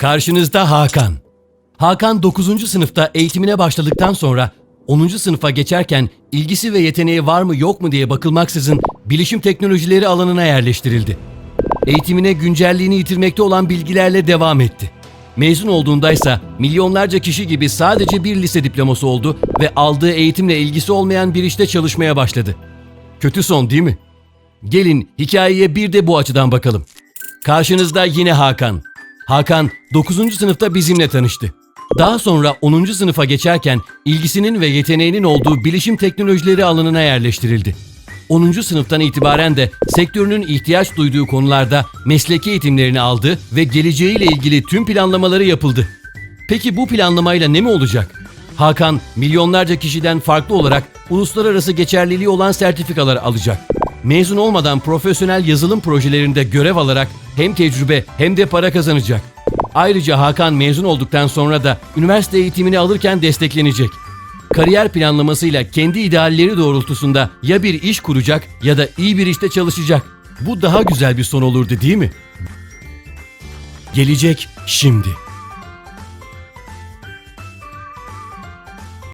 Karşınızda Hakan. Hakan 9. sınıfta eğitimine başladıktan sonra 10. sınıfa geçerken ilgisi ve yeteneği var mı yok mu diye bakılmaksızın bilişim teknolojileri alanına yerleştirildi. Eğitimine güncelliğini yitirmekte olan bilgilerle devam etti. Mezun olduğundaysa milyonlarca kişi gibi sadece bir lise diploması oldu ve aldığı eğitimle ilgisi olmayan bir işte çalışmaya başladı. Kötü son değil mi? Gelin hikayeye bir de bu açıdan bakalım. Karşınızda yine Hakan. Hakan 9. sınıfta bizimle tanıştı. Daha sonra 10. sınıfa geçerken ilgisinin ve yeteneğinin olduğu bilişim teknolojileri alanına yerleştirildi. 10. sınıftan itibaren de sektörünün ihtiyaç duyduğu konularda mesleki eğitimlerini aldı ve geleceğiyle ilgili tüm planlamaları yapıldı. Peki bu planlamayla ne mi olacak? Hakan milyonlarca kişiden farklı olarak uluslararası geçerliliği olan sertifikalar alacak. Mezun olmadan profesyonel yazılım projelerinde görev alarak hem tecrübe hem de para kazanacak. Ayrıca Hakan mezun olduktan sonra da üniversite eğitimini alırken desteklenecek. Kariyer planlamasıyla kendi idealleri doğrultusunda ya bir iş kuracak ya da iyi bir işte çalışacak. Bu daha güzel bir son olurdu değil mi? Gelecek şimdi.